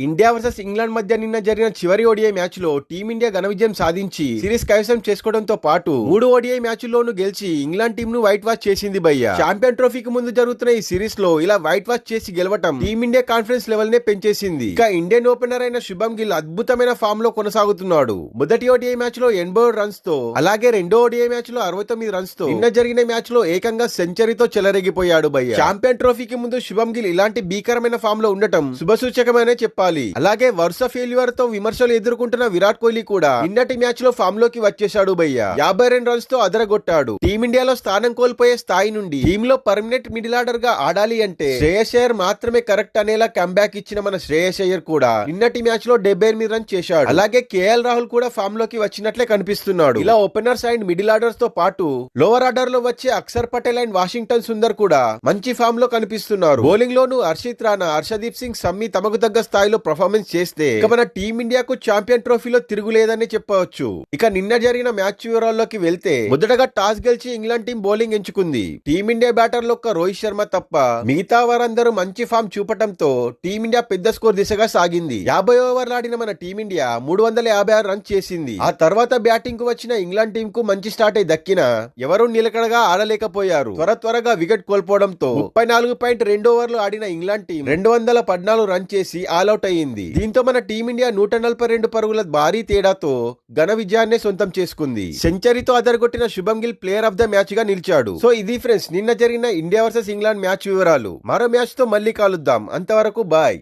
India versus England మధ్య నిన్న జరిగిన చివరి ఓడిఐ మ్యాచ్లో టీమిండియా ఘన విజయం సాధించి సిరీస్ కైవసం చేసుకోవడంతో పాటు మూడు ఓడిఐ మ్యాచ్ల్లోనూ గెలిచి ఇంగ్లాండ్ టీం ను వైట్ వాష్ చేసింది భయ్య. చాంపియన్ ట్రోఫీకి ముందు జరుగుతున్న ఈ సిరీస్లో ఇలా వైట్ వాష్ చేసి గెలవటం టీమిండియా కాన్ఫిడెన్స్ లెవెల్ నే పెంచేసింది. ఇక ఇండియన్ ఓపెనర్ అయిన శుభం గిల్ అద్భుతమైన ఫామ్లో కొనసాగుతున్నాడు. మొదటి ఓడిఐ మ్యాచ్లో ఎనభై రన్స్తో అలాగే రెండో ఓడిఐ మ్యాచ్లో అరవై తొమ్మిది రన్స్తో నిన్న జరిగిన మ్యాచ్లో ఏకంగా సెంచరీతో చెలరేగిపోయాడు భయ్య. చాంపియన్ ట్రోఫీకి ముందు శుభం గిల్ ఇలాంటి భీకరమైన ఫామ్లో ఉండటం శుభసూచకమనే చెప్పాలి అలాగే వరుస ఫెయిల్యూర్తో విమర్శలు ఎదుర్కొంటున్న విరాట్ కోహ్లీ కూడా నిన్నటి మ్యాచ్లో ఫామ్లోకి వచ్చేశాడు భయ్య. యాభై రెండు రన్స్తో అదరగొట్టాడు. టీమిండియాలో స్థానం కోల్పోయే స్థాయి నుండి టీమ్లో పర్మనెంట్ మిడిల్ ఆర్డర్గా ఆడాలి అంటే శ్రేయస్ అయ్యర్ మాత్రమే కరెక్ట్ అనేలా కంబ్యాక్ ఇచ్చిన మన శ్రేయస్ అయ్యర్ కూడా నిన్నటి మ్యాచ్లో డెబ్బై ఎనిమిది రన్ చేశాడు. అలాగే కేఎల్ రాహుల్ కూడా ఫామ్లోకి వచ్చినట్లే కనిపిస్తున్నాడు. ఇలా ఓపెనర్స్ అండ్ మిడిల్ ఆర్డర్స్తో పాటు లోవర్ ఆర్డర్లో వచ్చే అక్షర్ పటేల్ అండ్ వాషింగ్టన్ సుందర్ కూడా మంచి ఫామ్లో కనిపిస్తున్నారు. బౌలింగ్ లోను హర్షిత్ రాణా హర్షదీప్ సింగ్ సమ్మి తమకు తగ్గ స్థాయిలో పర్ఫార్మెన్స్ చేస్తే ఇక మన టీమిండియాకు ఛాంపియన్ ట్రోఫీలో తిరుగులేదని చెప్పవచ్చు. ఇక నిన్న జరిగిన మ్యాచ్ వివరాల్లోకి వెళ్తే మొదటగా టాస్ గెలిచి ఇంగ్లాండ్ టీం బౌలింగ్ ఎంచుకుంది. టీమిండియా బ్యాటర్లు ఒక్క రోహిత్ శర్మ తప్ప మిగతా వారందరూ మంచి ఫామ్ చూపటంతో టీమిండియా పెద్ద స్కోర్ దిశగా సాగింది. యాభై ఓవర్లు ఆడిన మన టీమిండియా మూడు వందల యాభై ఆరు రన్స్ చేసింది. ఆ తర్వాత బ్యాటింగ్కు వచ్చిన ఇంగ్లాండ్ టీం కు మంచి స్టార్ట్ అయి దక్కిన ఎవరూ నిలకడగా ఆడలేకపోయారు. త్వర త్వరగా వికెట్ కోల్పోవడంతో ముప్పై నాలుగు పాయింట్ రెండు ఓవర్లు ఆడిన ఇంగ్లాండ్ టీం రెండు వందల పద్నాలుగు రన్ చేసి ఆల్అౌట్ అయ్యింది దీంతో మన టీమిండియా నూట నలభై రెండు పరుగుల భారీ తేడాతో ఘన విజయాన్నే సొంతం చేసుకుంది. సెంచరీతో అదరగొట్టిన Shubman Gill player of the మ్యాచ్గా నిలిచాడు. సో ఇది ఫ్రెండ్స్ నిన్న జరిగిన ఇండియా వర్సెస్ ఇంగ్లాండ్ మ్యాచ్ వివరాలు. మరో మ్యాచ్తో మళ్ళీ కలుద్దాం. అంతవరకు బాయ్.